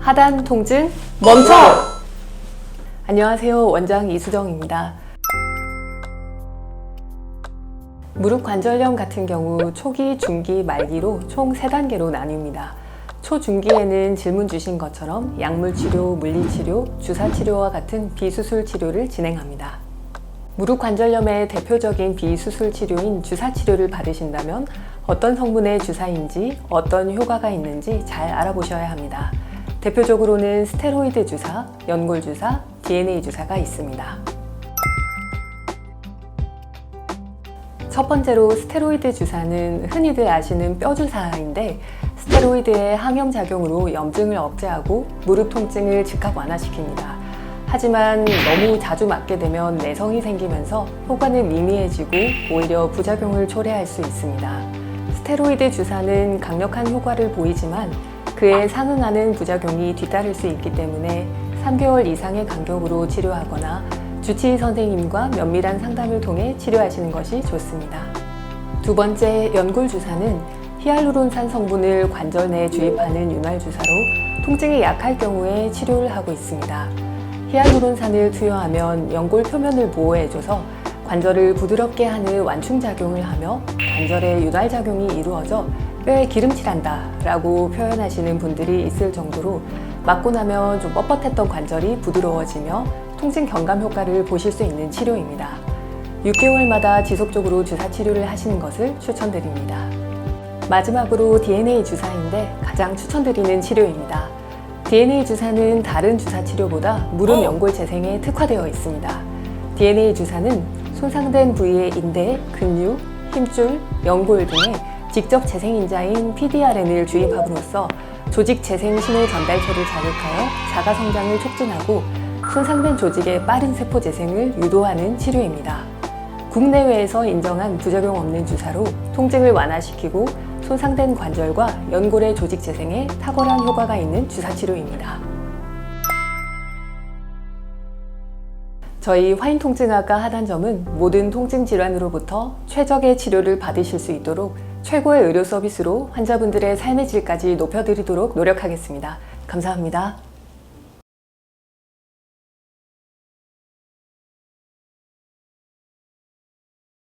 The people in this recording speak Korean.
하단 통증 멈춰! 안녕하세요. 원장 이수정입니다. 무릎 관절염 같은 경우 초기, 중기, 말기로 총 3단계로 나뉩니다. 초중기에는 질문 주신 것처럼 약물 치료, 물리 치료, 주사 치료와 같은 비수술 치료를 진행합니다. 무릎 관절염의 대표적인 비수술 치료인 주사 치료를 받으신다면 어떤 성분의 주사인지 어떤 효과가 있는지 잘 알아보셔야 합니다. 대표적으로는 스테로이드 주사, 연골 주사, DNA 주사가 있습니다. 첫 번째로 스테로이드 주사는 흔히들 아시는 뼈 주사인데 스테로이드의 항염 작용으로 염증을 억제하고 무릎 통증을 즉각 완화시킵니다. 하지만 너무 자주 맞게 되면 내성이 생기면서 효과는 미미해지고 오히려 부작용을 초래할 수 있습니다. 스테로이드 주사는 강력한 효과를 보이지만 그에 상응하는 부작용이 뒤따를 수 있기 때문에 3개월 이상의 간격으로 치료하거나 주치의 선생님과 면밀한 상담을 통해 치료하시는 것이 좋습니다. 두 번째 연골 주사는 히알루론산 성분을 관절 내에 주입하는 윤활 주사로 통증이 약할 경우에 치료를 하고 있습니다. 히알루론산을 투여하면 연골 표면을 보호해줘서 관절을 부드럽게 하는 완충 작용을 하며 관절에 윤활 작용이 이루어져 뼈에 기름칠한다 라고 표현하시는 분들이 있을 정도로 맞고 나면 좀 뻣뻣했던 관절이 부드러워지며 통증 경감 효과를 보실 수 있는 치료입니다. 6개월마다 지속적으로 주사 치료를 하시는 것을 추천드립니다. 마지막으로 DNA 주사인데 가장 추천드리는 치료입니다. DNA 주사는 다른 주사 치료보다 무릎 연골 재생에 특화되어 있습니다. DNA 주사는 손상된 부위의 인대, 근육, 힘줄, 연골 등에 직접 재생인자인 PDRN을 주입함으로써 조직 재생 신호 전달체를 자극하여 자가 성장을 촉진하고 손상된 조직의 빠른 세포 재생을 유도하는 치료입니다. 국내외에서 인정한 부작용 없는 주사로 통증을 완화시키고 손상된 관절과 연골의 조직 재생에 탁월한 효과가 있는 주사 치료입니다. 저희 화인통증학과 하단점은 모든 통증 질환으로부터 최적의 치료를 받으실 수 있도록 최고의 의료 서비스로 환자분들의 삶의 질까지 높여드리도록 노력하겠습니다. 감사합니다.